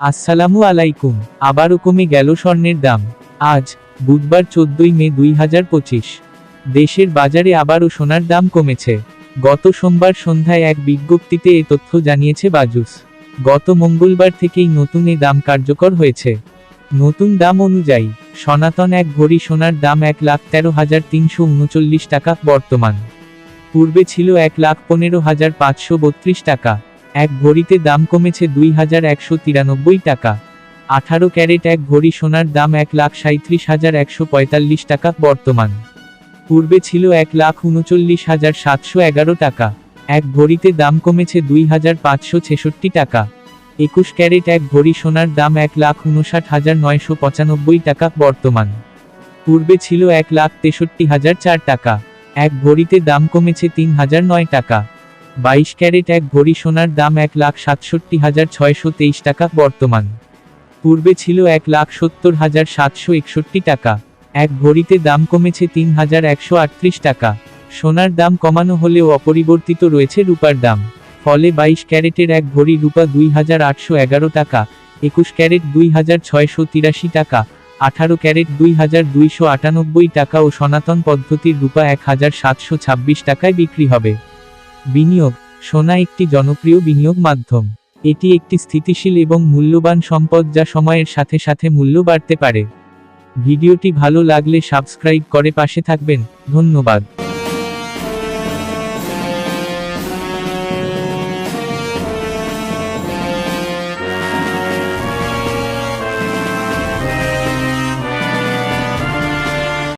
আসসালামু আলাইকুম, আবারও কমে গেল স্বর্ণের দাম। আজ, বুধবার চোদ্দই মে দুই হাজার পঁচিশ। দেশের বাজারে আবারও সোনার দাম কমেছে। গত সোমবার সন্ধ্যায় এক বিজ্ঞপ্তিতে এ তথ্য জানিয়েছে বাজুস। গত মঙ্গলবার থেকেই নতুন এ দাম কার্যকর হয়েছে। নতুন দাম অনুযায়ী, সনাতন এক ভরি সোনার দাম এক লাখ তেরো হাজার তিনশো উনচল্লিশ টাকা, বর্তমান। পূর্বে ছিল এক লাখ পনেরো হাজার পাঁচশো বত্রিশ টাকা। এক ভরিতে দাম কমেছে দুই হাজার একশো তিরানব্বই টাকা। আঠারো ক্যারেট এক ভরি সোনার দাম এক লাখ সাঁত্রিশ হাজার একশো পঁয়তাল্লিশ টাকা বর্তমান। পূর্বে ছিল এক লাখ উনচল্লিশ হাজার সাতশো এগারো টাকা। এক ভরিতে দাম কমেছে দুই হাজার পাঁচশো ছেষট্টি টাকা। একুশ ক্যারেট এক ভরি সোনার দাম এক লাখ উনষাট হাজার নয়শো পঁচানব্বই টাকা বর্তমান। পূর্বে ছিল এক লাখ তেষট্টি হাজার চার টাকা। এক ভরিতে দাম কমেছে তিন হাজার নয় টাকা। বাইশ ক্যারেট এক ভরি সোনার দাম এক লাখ সাতষট্টি হাজার ছয়শো তেইশ টাকা বর্তমান। পূর্বে ছিল এক লাখ সত্তর হাজার সাতশো একষট্টি টাকা। এক ভরিতে দাম কমেছে তিন হাজার একশো আটত্রিশ টাকা। সোনার দাম কমানো হলেও অপরিবর্তিত রয়েছে রূপার দাম। ফলে বাইশ ক্যারেটের এক ভরি রূপা দুই হাজার আটশো এগারো টাকা, একুশ ক্যারেট দুই হাজার ছয়শো তিরাশি টাকা, আঠারো ক্যারেট দুই হাজার দুইশো আটানব্বই টাকা ও সনাতন পদ্ধতির রূপা এক হাজার সাতশো ছাব্বিশ টাকায় বিক্রি হবে। বিনিয়োগ, সোনা একটি জনপ্রিয় বিনিয়োগ মাধ্যম। এটি একটি স্থিতিশীল এবং মূল্যবান সম্পদ যা সময়ের সাথে সাথে মূল্য বাড়তে পারে। ভিডিওটি ভালো লাগলে সাবস্ক্রাইব করে পাশে থাকবেন। ধন্যবাদ।